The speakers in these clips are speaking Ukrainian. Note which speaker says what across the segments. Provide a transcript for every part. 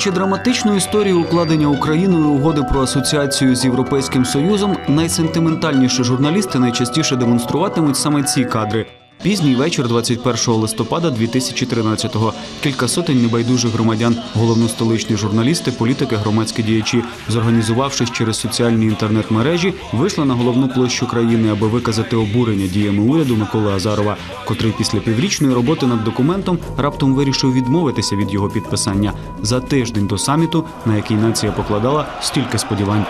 Speaker 1: Згадуючи драматичну історію укладення Україною угоди про асоціацію з Європейським Союзом, найсентиментальніші журналісти найчастіше демонструватимуть саме ці кадри. Пізній вечір 21 листопада 2013-го. Кілька сотень небайдужих громадян, головностоличні журналісти, політики, громадські діячі, зорганізувавшись через соціальні інтернет-мережі, вийшли на головну площу країни, аби виказати обурення діями уряду Миколи Азарова, котрий після піврічної роботи над документом раптом вирішив відмовитися від його підписання за тиждень до саміту, на який нація покладала стільки сподівань.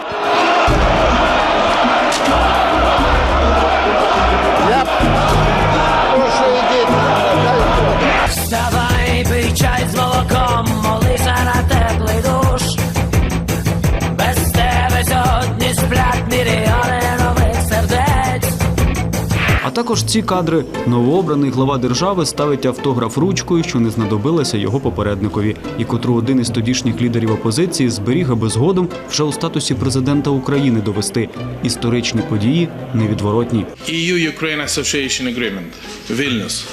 Speaker 1: Також ці кадри новообраний глава держави ставить автограф ручкою, що не знадобилася його попередникові, і котру один із тодішніх лідерів опозиції зберіг, аби згодом вже у статусі президента України довести історичні події невідворотні.
Speaker 2: EU-Ukraine Association Agreement, Vilnius,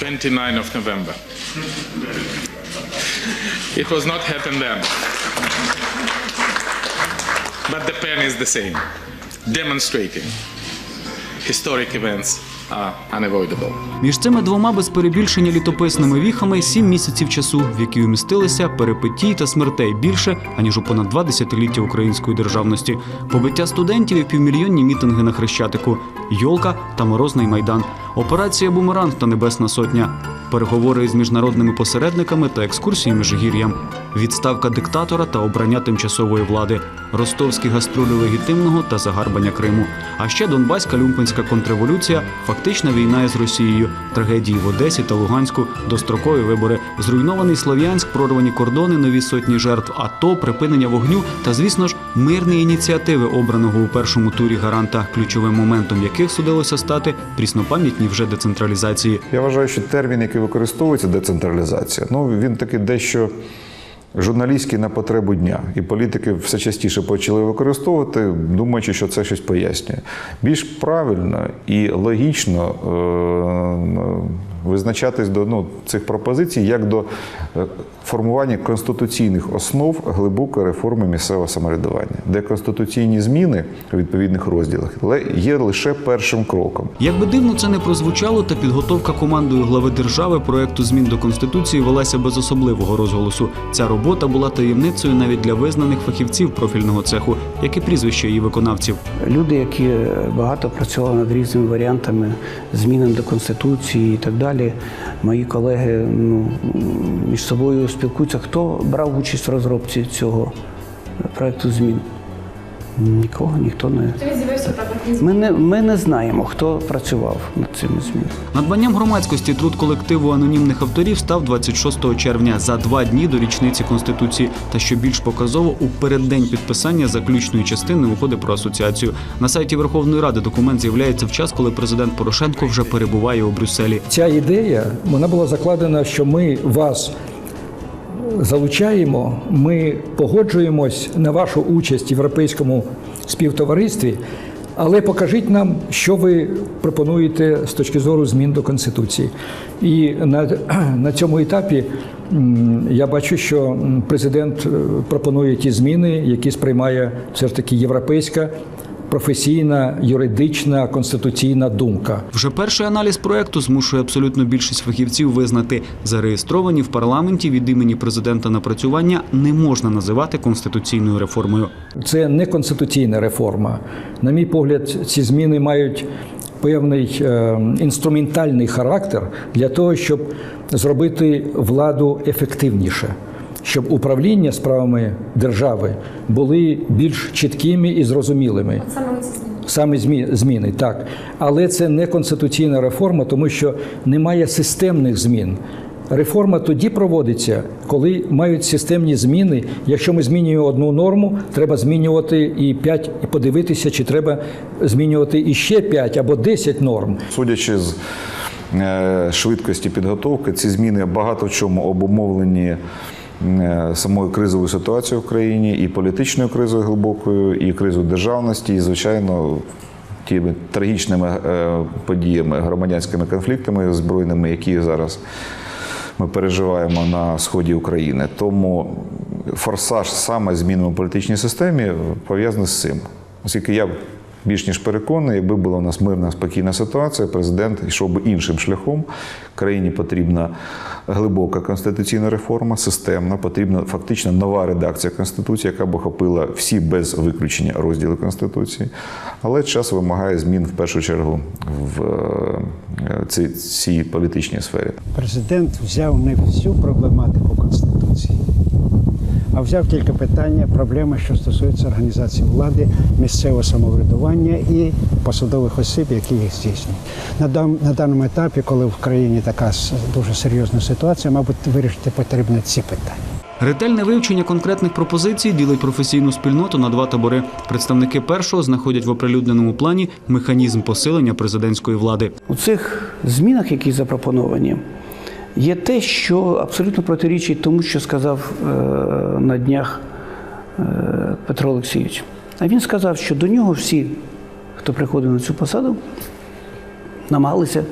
Speaker 2: 29 of November. It was not happened then. But the pen is the same, demonstrating historic events are unavoidable.
Speaker 1: Між цими двома без перебільшення літописними віхами сім місяців часу, в які вмістилися перепитій та смертей більше аніж у понад два десятиліття української державності, побиття студентів і півмільйонні мітинги на хрещатику, йолка та морозний майдан, операція Бумеранг та Небесна Сотня, переговори із міжнародними посередниками та екскурсії Межигір'ям, відставка диктатора та обрання тимчасової влади, ростовські гастролі легітимного та загарбання Криму. А ще Донбаська люмпинська контрреволюція, фактична війна із Росією, трагедії в Одесі та Луганську, дострокові вибори, зруйнований Слов'янськ, прорвані кордони, нові сотні жертв, АТО, припинення вогню та, звісно ж, мирні ініціативи обраного у першому турі гаранта, ключовим моментом яких судилося стати пріснопам'ятні вже децентралізації.
Speaker 3: Я вважаю, що термін, який використовується децентралізація, ну він такий дещо журналістський на потребу дня. І політики все частіше почали використовувати, думаючи, що це щось пояснює. Більш правильно і логічно е, визначатись до ну, цих пропозицій як до е, формування конституційних основ глибокої реформи місцевого самоврядування, де конституційні зміни у відповідних розділах є лише першим кроком.
Speaker 1: Як би дивно це не прозвучало, та підготовка командою глави держави проекту змін до конституції велася без особливого розголосу. Ця робота була таємницею навіть для визнаних фахівців профільного цеху, як і прізвище її виконавців.
Speaker 4: Люди, які багато працювали над різними варіантами змін до конституції і так далі. Мої колеги ну, між собою спілкуються, хто брав участь в розробці цього проекту змін. Нікого, ніхто не. Ми не, ми не знаємо, хто працював над цими змінами.
Speaker 1: Надбанням громадськості труд колективу анонімних авторів став 26 червня за два дні до річниці конституції. Та що більш показово у переддень підписання заключної частини угоди про асоціацію. На сайті Верховної Ради документ з'являється в час, коли президент Порошенко вже перебуває у Брюсселі.
Speaker 5: Ця ідея вона була закладена, що ми вас залучаємо, ми погоджуємось на вашу участь в європейському співтоваристві, але покажіть нам, що ви пропонуєте з точки зору змін до конституції. І на, на цьому етапі я бачу, що президент е, пропонує ті зміни, які сприймає все ж таки європейська. Професійна, юридична, конституційна думка.
Speaker 1: Вже перший аналіз проекту змушує абсолютну більшість фахівців визнати, зареєстровані в парламенті від імені президента напрацювання не можна називати конституційною реформою.
Speaker 5: Це не конституційна реформа. На мій погляд, ці зміни мають певний е, інструментальний характер для того, щоб зробити владу ефективніше, щоб управління справами держави були більш чіткими і зрозумілими. Саме змі- зміни, так. Але це не конституційна реформа, тому що немає системних змін. Реформа тоді проводиться, коли мають системні зміни. Якщо ми змінюємо одну норму, треба змінювати і 5, і подивитися, чи треба змінювати іще 5 або 10 норм.
Speaker 3: Судячи з е, швидкості підготовки, ці зміни багато в чому обумовлені самою кризовою ситуацією в країні, і політичною кризою глибокою, і кризою державності, і, звичайно, тими трагічними е, подіями, громадянськими конфліктами збройними, які зараз ми переживаємо на сході України. Тому форсаж саме змінами в політичній системі пов'язаний з цим. Оскільки я більш ніж переконаний, якби була у нас мирна спокійна ситуація, президент йшов би іншим шляхом. Країні потрібна глибока конституційна реформа, системна, потрібна фактично нова редакція конституції, яка б охопила всі без виключення розділи конституції. Але час вимагає змін в першу чергу в е, цій, цій політичній сфері.
Speaker 6: Президент взяв не всю проблематику Конституції, а взяв тільки питання, проблеми, що стосуються організації влади, місцевого самоврядування і посадових осіб, які їх здійснюють. На, дан- на даному етапі, коли в країні така дуже серйозна ситуація, мабуть, вирішити потрібно ці питання.
Speaker 1: Ретельне вивчення конкретних пропозицій ділить професійну спільноту на два табори. Представники першого знаходять в оприлюдненому плані механізм посилення президентської влади.
Speaker 4: У цих змінах, які запропоновані, є те, що абсолютно протирічить тому, що сказав е, на днях е, Петро Олексійович. А він сказав, що до нього всі, хто приходив на цю посаду, намагалися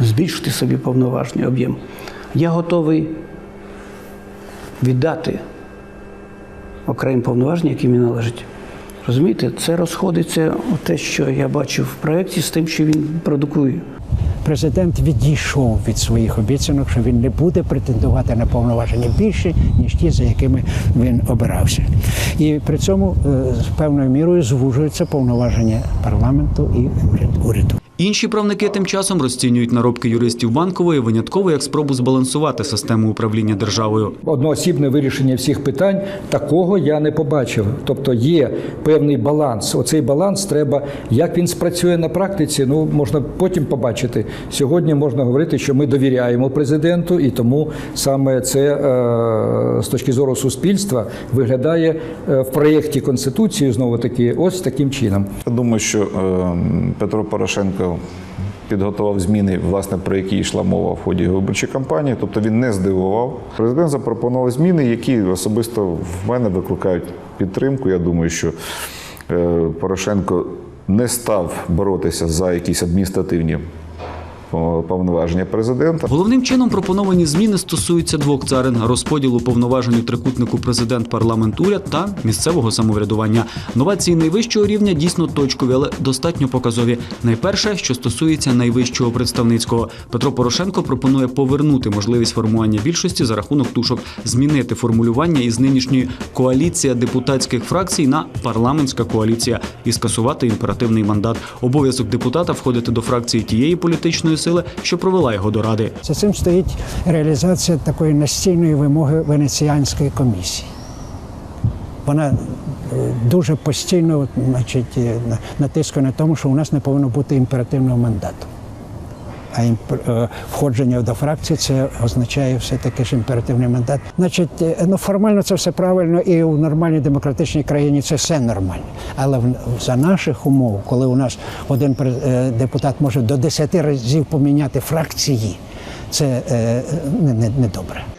Speaker 4: збільшити собі повноважний об'єм. Я готовий віддати окремі повноваження, які мені належать. Розумієте, це розходиться те, що я бачив в проєкті, з тим, що він продукує.
Speaker 6: Президент відійшов від своїх обіцянок, що він не буде претендувати на повноваження більше, ніж ті, за якими він обирався. І при цьому е, з певною мірою звужуються повноваження парламенту і уряду.
Speaker 1: Інші правники тим часом розцінюють наробки юристів банкової винятково як спробу збалансувати систему управління державою.
Speaker 5: Одноосібне вирішення всіх питань такого я не побачив. Тобто є певний баланс. Оцей баланс треба, як він спрацює на практиці. Ну можна потім побачити. Сьогодні можна говорити, що ми довіряємо президенту, і тому саме це е, з точки зору суспільства виглядає е, в проєкті конституції знову таки ось таким чином.
Speaker 3: Я думаю, що е, Петро Порошенко підготував зміни, власне, про які йшла мова в ході виборчої кампанії. Тобто він не здивував. Президент запропонував зміни, які особисто в мене викликають підтримку. Я думаю, що е, Порошенко не став боротися за якісь адміністративні повноваження президента.
Speaker 1: Головним чином пропоновані зміни стосуються двох царин: розподілу повноважень у трикутнику президент, парламент, уряд та місцевого самоврядування. Новації найвищого рівня дійсно точкові, але достатньо показові. Найперше, що стосується найвищого представницького, Петро Порошенко пропонує повернути можливість формування більшості за рахунок тушок, змінити формулювання із нинішньої коаліція депутатських фракцій на парламентська коаліція і скасувати імперативний мандат. Обов'язок депутата входити до фракції тієї політичної сили, що провела його до ради.
Speaker 6: За цим стоїть реалізація такої настійної вимоги Венеціанської комісії. Вона е, дуже постійно значить, натискає натискує на тому, що у нас не повинно бути імперативного мандату. А е, входження до фракції це означає все-таки ж імперативний мандат. Значить, е, ну формально це все правильно, і у нормальній демократичній країні це все нормально. Але за наших умов, коли у нас один е, депутат може до 10 разів поміняти фракції, це е, не,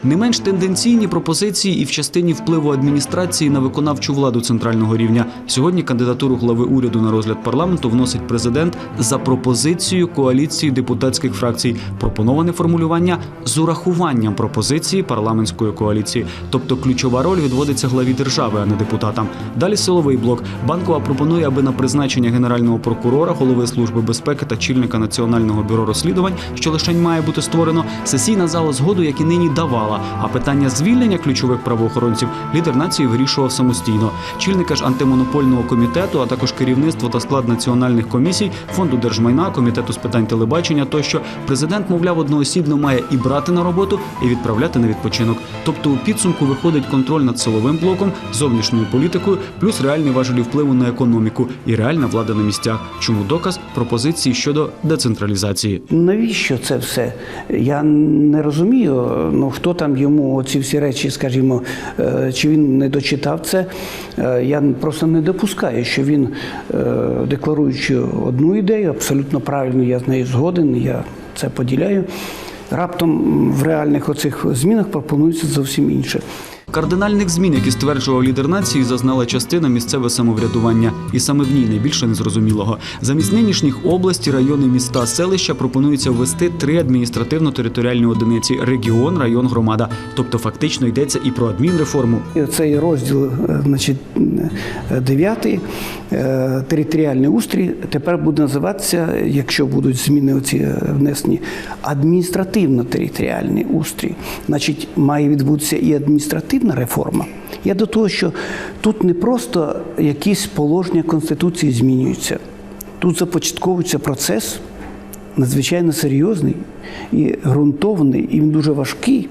Speaker 1: не, менш тенденційні пропозиції і в частині впливу адміністрації на виконавчу владу центрального рівня. Сьогодні кандидатуру глави уряду на розгляд парламенту вносить президент за пропозицією коаліції депутатських фракцій. Пропоноване формулювання з урахуванням пропозиції парламентської коаліції. Тобто ключова роль відводиться главі держави, а не депутатам. Далі силовий блок. Банкова пропонує, аби на призначення генерального прокурора, голови служби безпеки та чільника національного бюро розслідувань, що лишень має бути створено, сесійна зала згоду, як і нині давала. А питання звільнення ключових правоохоронців лідер нації вирішував самостійно. Чільника ж антимонопольного комітету, а також керівництво та склад національних комісій, фонду держмайна, комітету з питань телебачення тощо президент, мовляв, одноосібно має і брати на роботу, і відправляти на відпочинок. Тобто у підсумку виходить контроль над силовим блоком, зовнішньою політикою, плюс реальні важелі впливу на економіку і реальна влада на місцях. Чому доказ пропозиції щодо децентралізації.
Speaker 4: Навіщо це все? Я не розумію. Ну хто там йому ці всі речі, скажімо, е, чи він не дочитав це? Е, Я просто не допускаю, що він, е, декларуючи одну ідею, абсолютно правильно, я з нею згоден, я це поділяю. Раптом в реальних оцих змінах пропонується зовсім інше.
Speaker 1: Кардинальних змін, які стверджував лідер нації, зазнала частина місцеве самоврядування, і саме в ній найбільше незрозумілого. Замість нинішніх області, райони, міста, селища пропонується ввести три адміністративно-територіальні одиниці: регіон, район, громада. Тобто, фактично йдеться і про адмінреформу.
Speaker 4: Цей розділ, е, значить, е, дев'ятий, е, територіальний устрій, тепер буде називатися, якщо будуть зміни оці внесені, адміністративно-територіальний устрій. Значить, має відбутися і адміністративна реформа. Я до того, що тут не просто якісь положення Конституції змінюються, тут започатковується процес надзвичайно серйозний і ґрунтовний, і він дуже важкий.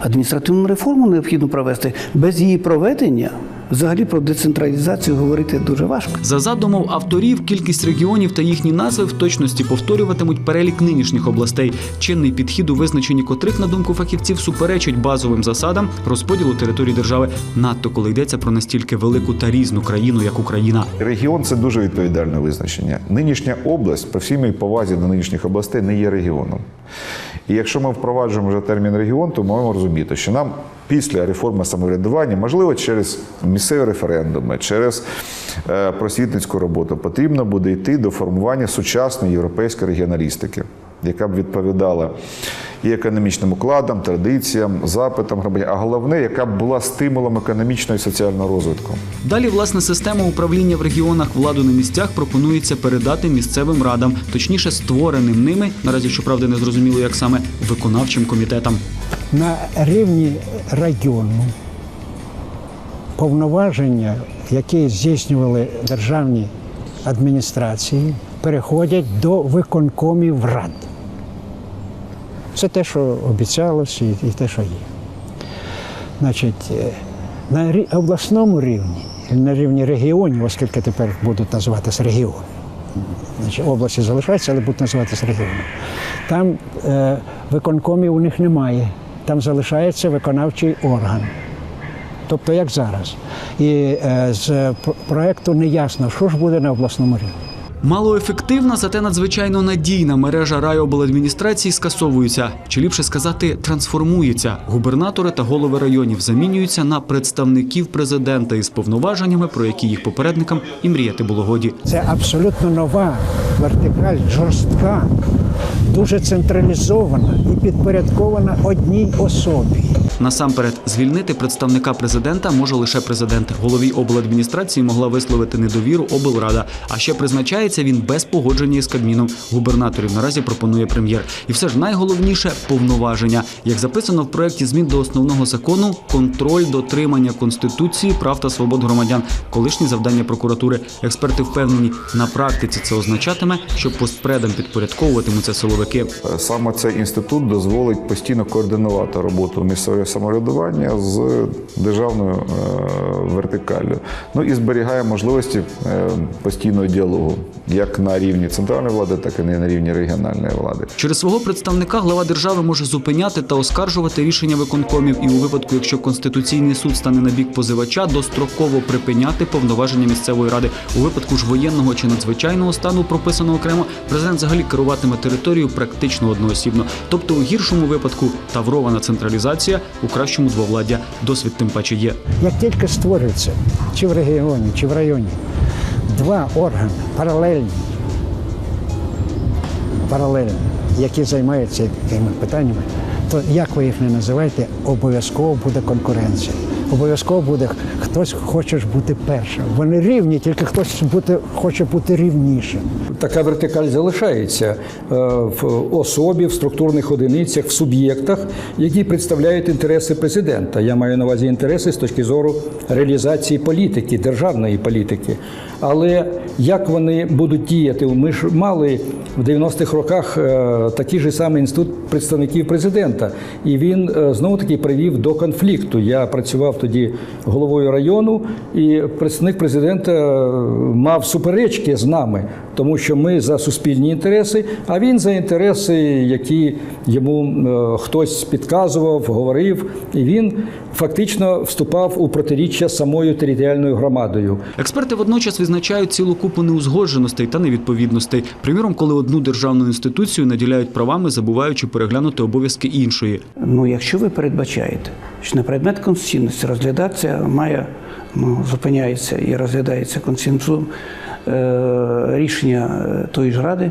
Speaker 4: Адміністративну реформу необхідно провести. Без її проведення взагалі про децентралізацію говорити дуже важко.
Speaker 1: За задумом авторів, кількість регіонів та їхні назви в точності повторюватимуть перелік нинішніх областей. Чинний підхід у визначенні котрих, на думку фахівців, суперечить базовим засадам розподілу території держави, надто коли йдеться про настільки велику та різну країну, як Україна.
Speaker 3: Регіон це дуже відповідальне визначення. Нинішня область, по всій моїй повазі до нинішніх областей, не є регіоном. І якщо ми впроваджуємо вже термін регіон, то маємо розуміти, що нам після реформи самоврядування, можливо, через місцеві референдуми, через е, просвітницьку роботу, потрібно буде йти до формування сучасної європейської регіоналістики, яка б відповідала і економічним укладам, традиціям, запитам громадян, а головне, яка б була стимулом економічного і соціального розвитку.
Speaker 1: Далі, власне, система управління в регіонах владу на місцях пропонується передати місцевим радам, точніше створеним ними, наразі щоправда не зрозуміло, як саме виконавчим комітетам.
Speaker 6: На рівні району повноваження, які здійснювали державні адміністрації, переходять до виконкомів рад. Це те, що обіцялось, і, те, що є. Значить, е, на обласному рівні, на рівні регіонів, оскільки тепер будуть називатися регіони, Значить, області залишаються, але будуть називатися регіонами. Там е, виконкомів у них немає. Там залишається виконавчий орган. Тобто як зараз. І е, з про- проекту не ясно, що ж буде на обласному рівні.
Speaker 1: Малоефективна, зате надзвичайно надійна мережа райобладміністрації скасовується, чи ліпше сказати, трансформується. Губернатори та голови районів замінюються на представників президента із повноваженнями, про які їх попередникам і мріяти було годі.
Speaker 6: Це абсолютно нова вертикаль, жорстка, дуже централізована і підпорядкована одній особі.
Speaker 1: Насамперед, звільнити представника президента може лише президент. Голові обладміністрації могла висловити недовіру облрада. А ще призначається він без погодження із Кабміном. Губернаторів наразі пропонує прем'єр. І все ж найголовніше повноваження. Як записано в проєкті змін до основного закону, контроль дотримання конституції, прав та свобод громадян. Колишні завдання прокуратури. Експерти впевнені, на практиці це означатиме, що постпредам підпорядковуватимуться силовики.
Speaker 3: Саме цей інститут дозволить постійно координувати роботу місцевого самоврядування з державною е, вертикаллю. Ну і зберігає можливості е, постійного діалогу як на рівні центральної влади, так і на рівні регіональної влади.
Speaker 1: Через свого представника глава держави може зупиняти та оскаржувати рішення виконкомів і у випадку, якщо конституційний суд стане на бік позивача, достроково припиняти повноваження місцевої ради. У випадку ж воєнного чи надзвичайного стану прописано окремо, президент взагалі керуватиме територією практично одноосібно. Тобто у гіршому випадку таврована централізація, у кращому двовладдя. Досвід тим паче є.
Speaker 6: Як тільки створюється, чи в регіоні, чи в районі, два органи паралельні, паралельні, які займаються такими питаннями, то як ви їх не називаєте, обов'язково буде конкуренція. Обов'язково буде хтось хоче бути першим. Вони рівні, тільки хтось бути, хоче бути рівнішим.
Speaker 5: Така вертикаль залишається е, в особі, в структурних одиницях, в суб'єктах, які представляють інтереси президента. Я маю на увазі інтереси з точки зору реалізації політики, державної політики. Але як вони будуть діяти? Ми ж мали в 90-х роках е, такий же самий інститут представників президента, і він знову таки привів до конфлікту. Я працював виступав тоді головою району, і представник президента е, мав суперечки з нами, тому що ми за суспільні інтереси, а він за інтереси, які йому е, хтось підказував, говорив, і він фактично вступав у протиріччя самою територіальною громадою.
Speaker 1: Експерти водночас відзначають цілу купу неузгодженостей та невідповідностей. Приміром, коли одну державну інституцію наділяють правами, забуваючи переглянути обов'язки іншої.
Speaker 4: Ну, якщо ви передбачаєте, що на предмет конституційності розглядатися має, ну, зупиняється і розглядається консенсусом е, рішення е, тої ж ради,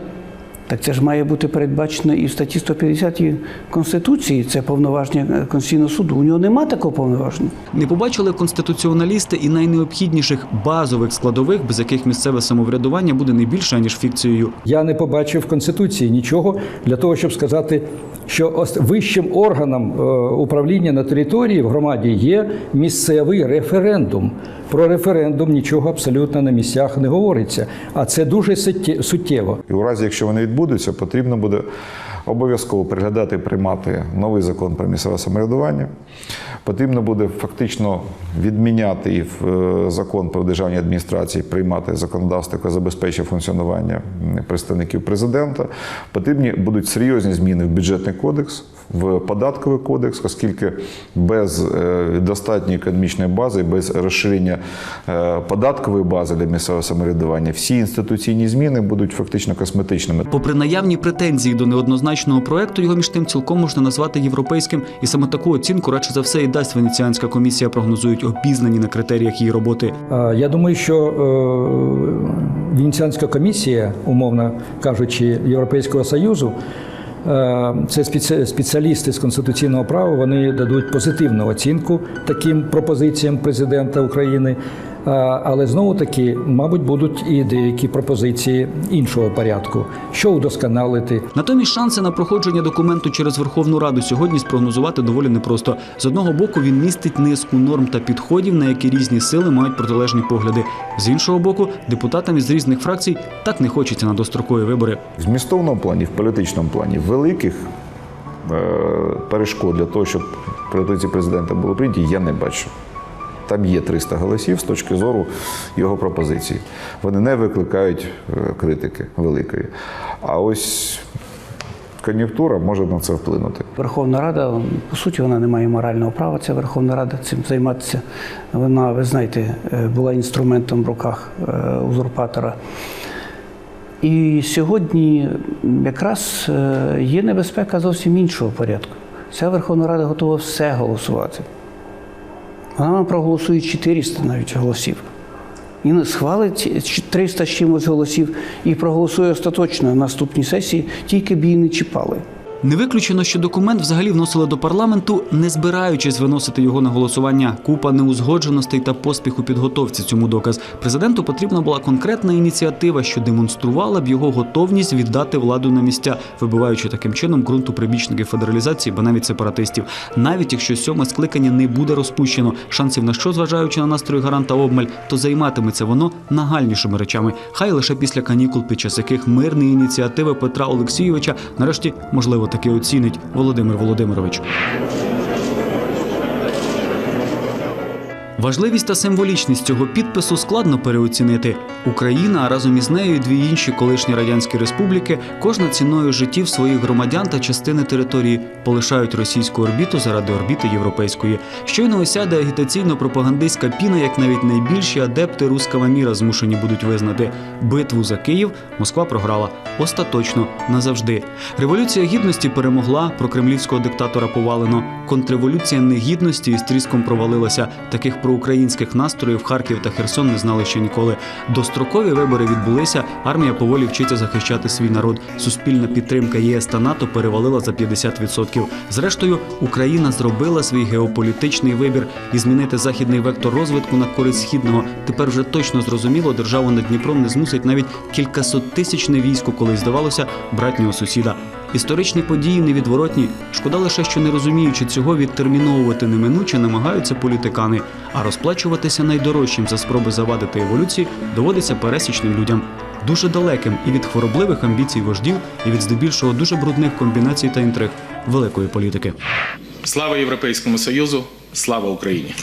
Speaker 4: так це ж має бути передбачено і в статті 150 Конституції, це повноваження е, Конституційного суду. У нього нема такого повноваження.
Speaker 1: Не побачили конституціоналісти і найнеобхідніших базових складових, без яких місцеве самоврядування буде не більше ніж фікцією.
Speaker 5: Я не побачив в Конституції нічого для того, щоб сказати, що вищим органом е, управління на території в громаді є місцевий референдум. Про референдум нічого абсолютно на місцях не говориться, а це дуже суттєво.
Speaker 3: І у разі, якщо вони відбудуться, потрібно буде обов'язково приглядати і приймати новий закон про місцеве самоврядування. Потрібно буде фактично відміняти і е, закон про державні адміністрації, приймати законодавство, яке забезпечує функціонування представників президента. Потрібні будуть серйозні зміни в бюджетний кодекс, в податковий кодекс, оскільки без е, достатньої економічної бази, без розширення е, податкової бази для місцевого самоврядування, всі інституційні зміни будуть фактично косметичними.
Speaker 1: Попри наявні претензії до неоднозначного проекту, його між тим цілком можна назвати європейським, і саме таку оцінку радше за все і дасть Венеціанська комісія, прогнозують обізнані на критеріях її роботи.
Speaker 5: Я думаю, що е, Венеціанська комісія, умовно кажучи, Європейського Союзу, е, це спеціалісти з конституційного права, вони дадуть позитивну оцінку таким пропозиціям президента України. Е, Але знову таки, мабуть, будуть і деякі пропозиції іншого порядку, що удосконалити,
Speaker 1: Натомість шанси на проходження документу через Верховну Раду сьогодні спрогнозувати доволі непросто. З одного боку, він містить низку норм та підходів, на які різні сили мають протилежні погляди. З іншого боку, депутатам із різних фракцій так не хочеться на дострокові вибори.
Speaker 3: В змістовному плані, в політичному плані, великих е, перешкод для того, щоб пропозиції президента були прийняті, я не бачу. Там є 300 голосів з точки зору його пропозицій. Вони не викликають е, критики великої. А ось кон'юнктура може на це вплинути.
Speaker 4: Верховна Рада, по суті, вона не має морального права, ця Верховна Рада цим займатися. Вона, ви знаєте, е, була інструментом в руках е, узурпатора. І сьогодні якраз є небезпека зовсім іншого порядку. Ця Верховна Рада готова все голосувати. Вона проголосує 400 навіть голосів. І схвалить 300 з чимось голосів і проголосує остаточно на наступній сесії, тільки б її не чіпали.
Speaker 1: Не виключено, що документ взагалі вносили до парламенту, не збираючись виносити його на голосування. Купа неузгодженостей та поспіх у підготовці цьому доказ. Президенту потрібна була конкретна ініціатива, що демонструвала б його готовність віддати владу на місця, вибиваючи таким чином ґрунту прибічників федералізації, бо навіть сепаратистів. Навіть якщо сьоме скликання не буде розпущено, шансів на що, зважаючи на настрої гаранта обмаль, то займатиметься воно нагальнішими речами. Хай лише після канікул, під час яких мирні ініціативи Петра Олексійовича нарешті можливо таки оцінить Володимир Володимирович. Важливість та символічність цього підпису складно переоцінити. Україна, а разом із нею і дві інші колишні радянські республіки, кожна ціною життів своїх громадян та частини території полишають російську орбіту заради орбіти європейської. Щойно осяде агітаційно-пропагандистська піна, як навіть найбільші адепти руского міра змушені будуть визнати битву за Київ. Москва програла остаточно назавжди. Революція гідності перемогла, прокремлівського диктатора повалено. Контрреволюція негідності із тріском провалилася. Таких проукраїнських настроїв Харків та Херсон не знали ще ніколи. Дострокові вибори відбулися. Армія поволі вчиться захищати свій народ. Суспільна підтримка ЄС та НАТО перевалила за 50%. Зрештою, Україна зробила свій геополітичний вибір і змінити західний вектор розвитку на користь східного. Тепер вже точно зрозуміло, державу над Дніпром не змусить навіть кількасоттисячне військо, коли здавалося братнього сусіда. Історичні події невідворотні. Шкода лише, що не розуміючи цього, відтерміновувати неминуче намагаються політикани, а розплачуватися найдорожчим за спроби завадити еволюції доводиться пересічним людям. Дуже далеким і від хворобливих амбіцій вождів, і від здебільшого дуже брудних комбінацій та інтриг великої політики.
Speaker 2: Слава Європейському Союзу! Слава Україні!